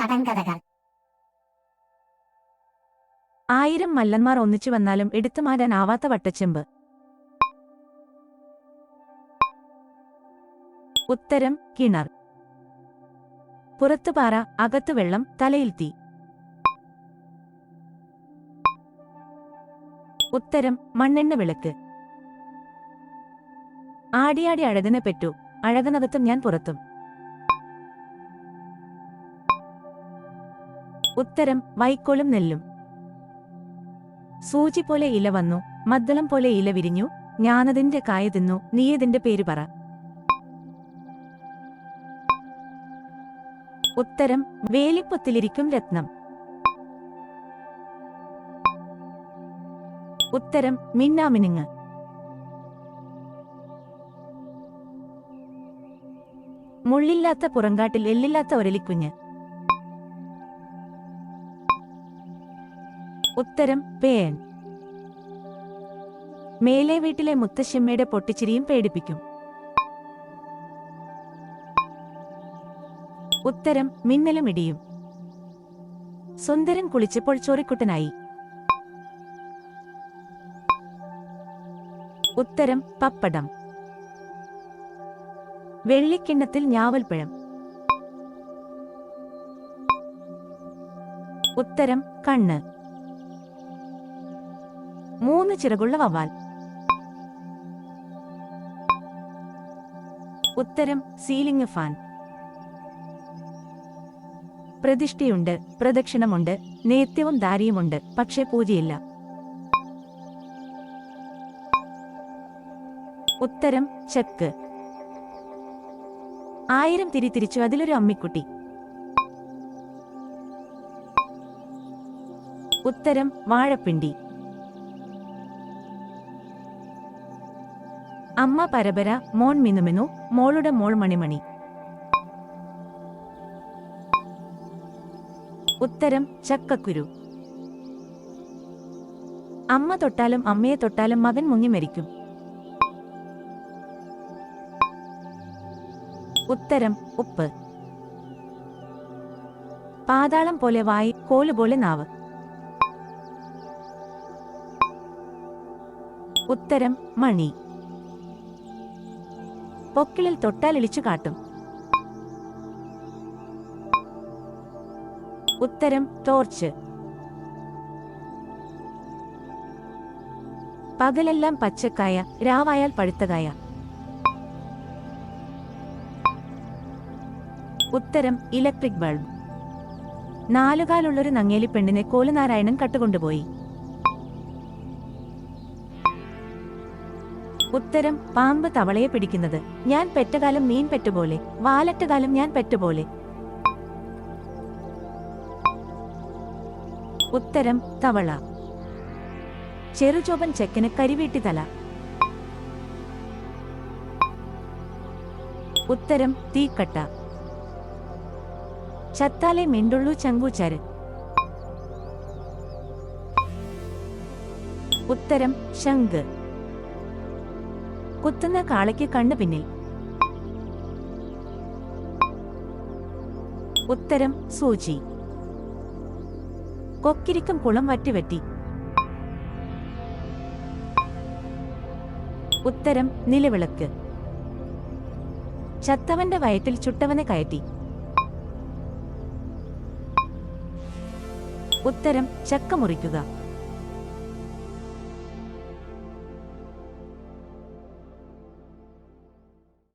കടങ്കഥകൾ ആയിരം മല്ലന്മാർ ഒന്നിച്ചു വന്നാലും എടുത്തു മാറ്റാനാവാത്ത വട്ടച്ചെമ്പ്. ഉത്തരം കിണർ. പുറത്തു പാറ അകത്തു വെള്ളം തലയിൽ തീ. ഉത്തരം മണ്ണെണ്ണ വിളക്ക്. ആടിയാടി അഴകനെ പെറ്റു അഴകനകത്തും ഞാൻ പുറത്തും. ഉത്തരം വൈക്കോലും നെല്ലും. സൂചി പോലെ ഇല വന്നു മദ്ദളം പോലെ ഇല വിരിഞ്ഞു ഞാനതിന്റെ കായ തിന്നു നീയതിന്റെ പേര് പറ. ഉത്തരം വേലിപ്പൊത്തിലിരിക്കും രത്നം. ഉത്തരം മിന്നാമിനുങ്ങ്. മുള്ളില്ലാത്ത പുറങ്കാട്ടിൽ എല്ലില്ലാത്ത ഒരലിക്കുഞ്ഞ്. ഉത്തരം പേൻ. മേലെ വീട്ടിലെ മുത്തശ്ശമ്മയുടെ പൊട്ടിച്ചിരിയും പേടിപ്പിക്കും. ഉത്തരം മിന്നലും ഇടിയും. സുന്ദരൻ കുളിച്ചപ്പോൾ ചോറിക്കുട്ടനായി. ഉത്തരം പപ്പടം. വെള്ളിക്കിണ്ണത്തിൽ ഞാവൽപ്പഴം. ഉത്തരം കണ്ണ്. മൂന്ന് ചിറകുള്ള വവ്വാൽ. ഉത്തരം സീലിംഗ് ഫാൻ. പ്രതിഷ്ഠയുണ്ട് പ്രദക്ഷിണമുണ്ട് നേത്യവും ദാരിയുമുണ്ട് പക്ഷേ പൂജയില്ല. ഉത്തരം ചെക്ക്. ആയിരം തിരി തിരിച്ചു അതിലൊരു അമ്മിക്കുട്ടി. ഉത്തരം വാഴപ്പിണ്ടി. അമ്മ പരപര മോൻ മിനുമിനു മോളുടെ മോൾ മണിമണി. ഉത്തരം ചക്കക്കുരു. അമ്മ തൊട്ടാലും അമ്മയെ തൊട്ടാലും മകൻ മുങ്ങി മരിക്കും. ഉത്തരം ഉപ്പ്. പാതാളം പോലെ വായി കോൽ പോലെ നാവ്. ഉത്തരം മണി. പൊക്കിളിൽ തൊട്ടാൽ ഇളിച്ചു കാട്ടും. ഉത്തരം ടോർച്ച്. പകലെല്ലാം പച്ചക്കായ രാവായാൽ പഴുത്തകായ ഉത്തരം ഇലക്ട്രിക് ബൾബ്. നാലുകാലുള്ളൊരു നങ്ങേലി പെണ്ണിനെ കോലുനാരായണൻ കട്ടുകൊണ്ടുപോയി. ഉത്തരം പാമ്പ് തവളയെ പിടിക്കുന്നത്. ഞാൻ പെറ്റകാലം മീൻ പെറ്റുപോലെ വാലറ്റകാലം ഞാൻ പെറ്റുപോലെ. ഉത്തരം തവള. ചെറുചോപൻ ചെക്കന് കരിവീട്ടി തല ഉത്തരം തീക്കട്ട. ചത്താലെ മിണ്ടുള്ളൂ ചങ്കൂച്ചാര് ഉത്തരം ശംഖ്. കുത്തുന്ന കാളയ്ക്ക് കണ്ണു പിന്നിൽ. ഉത്തരം സൂചി. കൊക്കിരിക്കും കുളം വറ്റിവറ്റി ഉത്തരം നിലവിളക്ക്. ചത്തവന്റെ വയറ്റിൽ ചുട്ടവനെ കയറ്റി. ഉത്തരം ചക്ക മുറിക്കുക.